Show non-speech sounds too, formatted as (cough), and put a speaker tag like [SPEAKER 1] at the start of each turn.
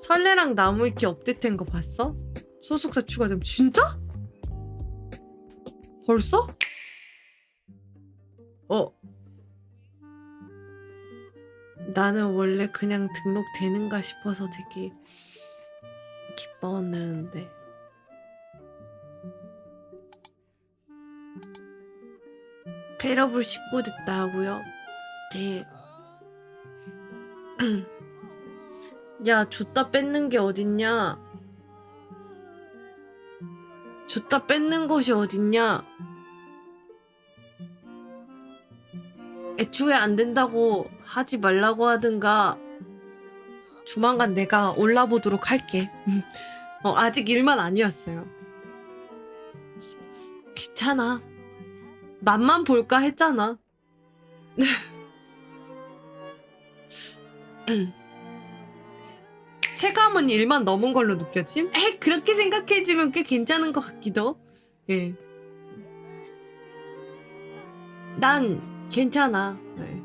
[SPEAKER 1] 설레랑 나무위키 업데이트한 거 봤어? 소속사 추가되면 진짜? 벌써? 어. 나는 원래 그냥 등록되는가 싶어서 되게 기뻐했는데. 패러블 19 됐다 하고요. 네. (clears throat) 야, 줬다 뺏는 게 어딨냐? 줬다 뺏는 곳이 어딨냐? 애초에 안 된다고 하지 말라고 하든가 조만간 내가 올라보도록 할게. (laughs) 어, 아직 일만 아니었어요. 괜찮아. 맛만 볼까 했잖아. (laughs) 체감은 일만 넘은 걸로 느껴짐? 에 그렇게 생각해주면 꽤 괜찮은 것 같기도. 예. 난 괜찮아. 네.